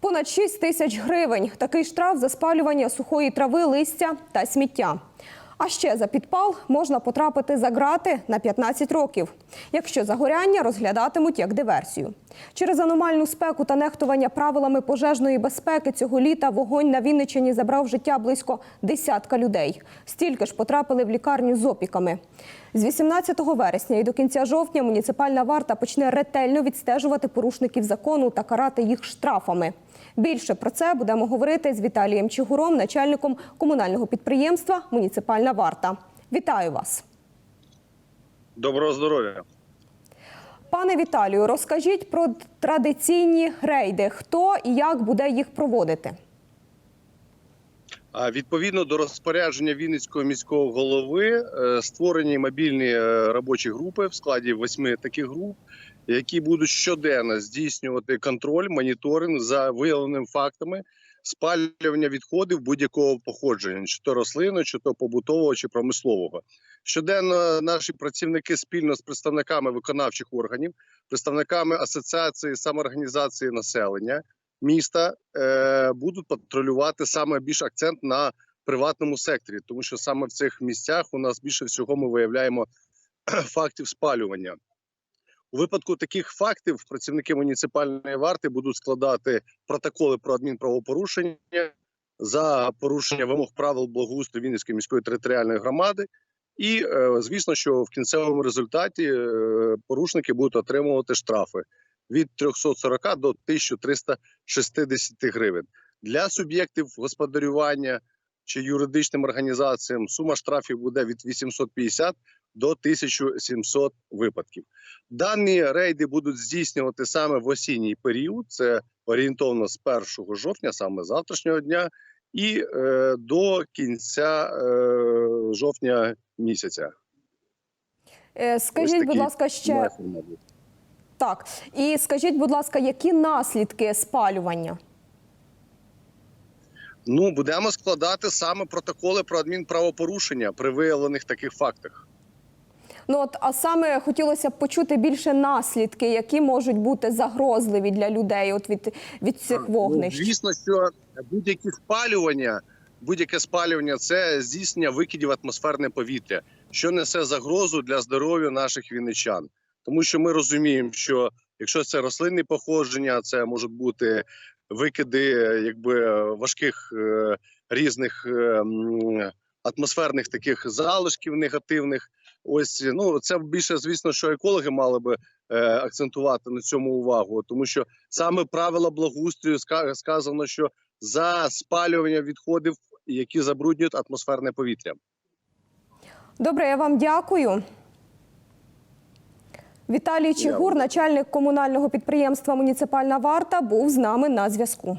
Понад 6 тисяч гривень. Такий штраф за спалювання сухої трави, листя та сміття. А ще за підпал можна потрапити за ґрати на 15 років. Якщо загоряння розглядатимуть як диверсію. Через аномальну спеку та нехтування правилами пожежної безпеки цього літа вогонь на Вінниччині забрав життя близько десятка людей. Стільки ж потрапили в лікарню з опіками. З 18 вересня і до кінця жовтня муніципальна варта почне ретельно відстежувати порушників закону та карати їх штрафами. Більше про це будемо говорити з Віталієм Чигуром, начальником комунального підприємства Муніципальна варта. Вітаю вас. Доброго здоров'я. Пане Віталію, розкажіть про традиційні рейди. Хто і як буде їх проводити? Відповідно до розпорядження Вінницького міського голови е, створені мобільні е, робочі групи в складі восьми таких груп, які будуть щоденно здійснювати контроль, моніторинг за виявленими фактами спалювання відходів будь-якого походження, чи то рослинного, чи то побутового, чи промислового. Щоденно наші працівники спільно з представниками виконавчих органів, представниками асоціації самоорганізації населення міста е, будуть патрулювати саме більш акцент на приватному секторі, тому що саме в цих місцях у нас більше всього ми виявляємо фактів спалювання. У випадку таких фактів працівники муніципальної варти будуть складати протоколи про адмінправопорушення за порушення вимог правил благоустрою Вінницької міської територіальної громади. І е, звісно, що в кінцевому результаті е, порушники будуть отримувати штрафи від 340 до 1360 гривень. Для суб'єктів господарювання чи юридичним організаціям сума штрафів буде від 850 до 1700 випадків. Дані рейди будуть здійснювати саме в осінній період, це орієнтовно з 1 жовтня, саме завтрашнього дня, і е, до кінця е, жовтня місяця. Е, Скажіть, будь ласка, ще. Так. І скажіть, будь ласка, які наслідки спалювання? Ну, будемо складати саме протоколи про адмінправопорушення при виявлених таких фактах. Ну от а саме хотілося б почути більше наслідки, які можуть бути загрозливі для людей, от від, від цих вогнищ. Ну, звісно, що будь-які спалювання, будь-яке спалювання це здійснення викидів атмосферне повітря, що несе загрозу для здоров'я наших вінничан. Тому що ми розуміємо, що якщо це рослинне походження, це можуть бути викиди якби важких е, різних е, атмосферних таких залишків негативних. Ось ну це більше, звісно, що екологи мали би е, акцентувати на цьому увагу, тому що саме правила благоустрою сказано, що за спалювання відходів, які забруднюють атмосферне повітря. Добре, я вам дякую. Віталій Чигур, начальник комунального підприємства Муніципальна варта, був з нами на зв'язку.